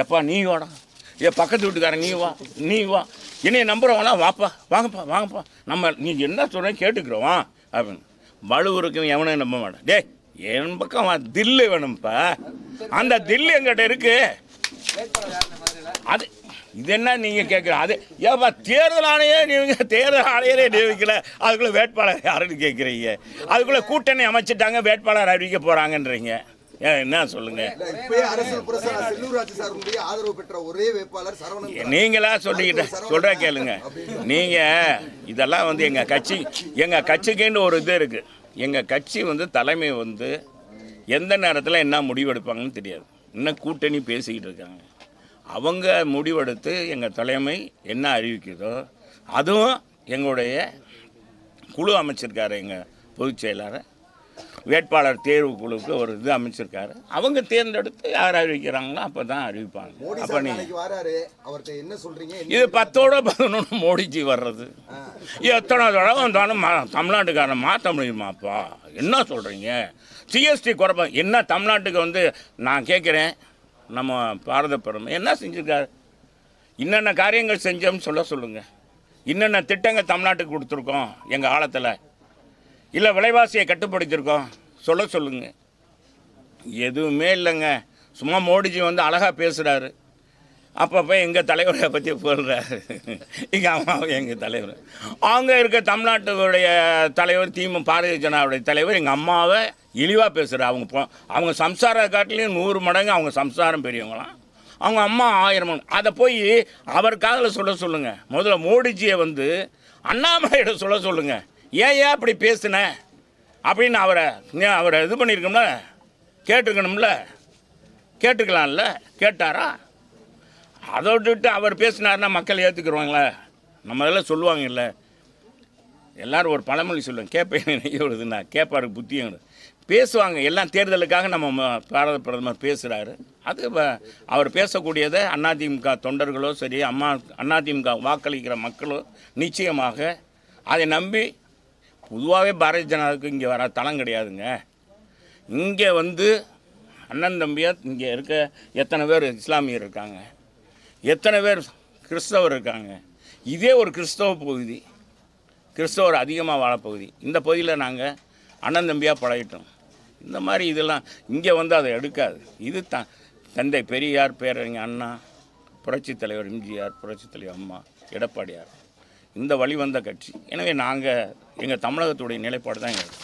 எப்பா நீ வாடா. ஏ பக்கத்து வீட்டுக்காரன் நீ வா நீ வா. என்னைய நம்புகிறவங்களாம் வாப்பா வாங்கப்பா வாங்கப்பா. நம்ம நீ என்ன சொல்கிறேன் கேட்டுக்கிறோம் வா அப்படின்னு. வலுவருக்கும் எவனையும் நம்ப மாட்டேன். டேய் என் பக்கம் வா தில்லு வேணும்ப்பா. அந்த தில்லு எங்கிட்ட இருக்கு. அது இது என்ன நீங்கள் கேட்குற அது ஏப்பா தேர்தல் ஆணையே நீங்கள் தேர்தல் ஆணையரே நியமிக்கல. அதுக்குள்ளே வேட்பாளர் யாருன்னு கேட்குறீங்க அதுக்குள்ளே கூட்டணி அமைச்சிட்டாங்க வேட்பாளர் அறிவிக்க போகிறாங்கன்றீங்க என்ன சரவணன் நீங்களா சொல்லிக்கிட்ட சொல்கிற கேளுங்க. நீங்கள் இதெல்லாம் வந்து எங்கள் கட்சி எங்கள் கட்சிக்குன்னு ஒரு இது இருக்குது எங்கள் கட்சி வந்து தலைமை வந்து எந்த நேரத்தில் என்ன முடிவெடுப்பாங்கன்னு தெரியாது. இன்னும் கூட்டணி பேசிக்கிட்டு இருக்காங்க. அவங்க முடிவெடுத்து எங்கள் தலைமை என்ன அறிவிக்குதோ அதுவும் எங்களுடைய குழு அமைச்சிருக்காரு எங்கள் பொதுச் செயலாளர் வேட்பாளர் தேர்வு குழுவுக்கு ஒரு இது அமைச்சிருக்காரு. அவங்க தேர்ந்தெடுத்து யார் அறிவிக்கிறாங்களோ அப்போ தான் அறிவிப்பாங்க அப்போ சார் நீ நாளைக்கு வராரு. அவர்கிட்ட என்ன சொல்றீங்க? என்ன இது பத்தோட பதினொன்று மோடிஜி வர்றது. எத்தனை தடவை வந்தாலும் தமிழ்நாட்டுக்காரன் மாற்ற முடியுமாப்பா? என்ன சொல்கிறீங்க ஜிஎஸ்டி குறைப்ப என்ன தமிழ்நாட்டுக்கு வந்து நான் கேட்குறேன் நம்ம பாரத பிரதமர் என்ன செஞ்சுருக்காரு? என்னென்ன காரியங்கள் செஞ்சோம்னு சொல்ல சொல்லுங்கள் என்னென்ன திட்டங்கள் தமிழ்நாட்டுக்கு கொடுத்துருக்கோம் எங்கள் காலத்தில் இல்லை விலைவாசியை கட்டுப்படுத்தியிருக்கோம். சொல்ல சொல்லுங்கள் எதுவுமே இல்லைங்க. சும்மா மோடிஜி வந்து அழகாக பேசுகிறாரு அப்பப்போ எங்கள் தலைவரை பற்றி போடுறாரு எங்கள் அம்மாவும் எங்கள் தலைவர். அவங்க இருக்க தமிழ்நாட்டுடைய தலைவர் திமு பாரதிய ஜனதாவுடைய தலைவர் எங்கள் அம்மாவை இழிவாக பேசுகிறார் அவங்க போ அவங்க சம்சார காட்டிலையும் நூறு மடங்கு அவங்க சம்சாரம் பெரியவங்களாம். அவங்க அம்மா ஆயிரம் அதை போய் அவர் காதில் சொல்ல சொல்லுங்கள் முதல்ல மோடிஜியை வந்து அண்ணாமலையிட சொல்ல சொல்லுங்கள் ஏன் ஏன் அப்படி பேசுன? அப்படின்னு அவரை அவரை இது பண்ணியிருக்கோம்ல கேட்டுருக்கணும்ல? கேட்டுக்கலாம்ல கேட்டாரா? அதை விட்டுட்டு அவர் பேசினார்னா மக்கள் ஏற்றுக்குருவாங்களே நம்ம இதெல்லாம் சொல்லுவாங்கல்ல. எல்லாரும் ஒரு பழமொழி சொல்லுவாங்க கேட்பேன் நெய்ய கேட்பாரு புத்தியும் பேசுவாங்க. எல்லாம் தேர்தலுக்காக நம்ம ம- பாரத பிரதமர் பேசுகிறாரு அது அவர் பேசக்கூடியதை அதிமுக தொண்டர்களோ சரி அம்மா அதிமுக வாக்களிக்கிற மக்களோ நிச்சயமாக அதை நம்பி பொதுவாகவே பாரதிய ஜனதாவுக்கு இங்கே வர தளம் கிடையாதுங்க. இங்கே வந்து அண்ணன் தம்பியாக இங்கே இருக்க எத்தனை பேர் இஸ்லாமியர் இருக்காங்க? எத்தனை பேர் கிறிஸ்தவர் இருக்காங்க? இதே ஒரு கிறிஸ்தவ பகுதி கிறிஸ்தவர் அதிகமாக வாழ பகுதி. இந்த பகுதியில் நாங்கள் அண்ணன் தம்பியாக பழகிட்டோம். இந்த மாதிரி இதெல்லாம் இங்கே வந்து அதை எடுக்காது. இது த தந்தை பெரியார் பேரறிஞர் அண்ணா புரட்சித் தலைவர் எம்ஜிஆர் புரட்சித் தலைவர் அம்மா எடப்பாடியார். இந்த வழி வந்த கட்சி. எனவே நாங்கள் எங்கள் தமிழகத்துடைய நிலைப்பாடு தான் எங்களுக்கு.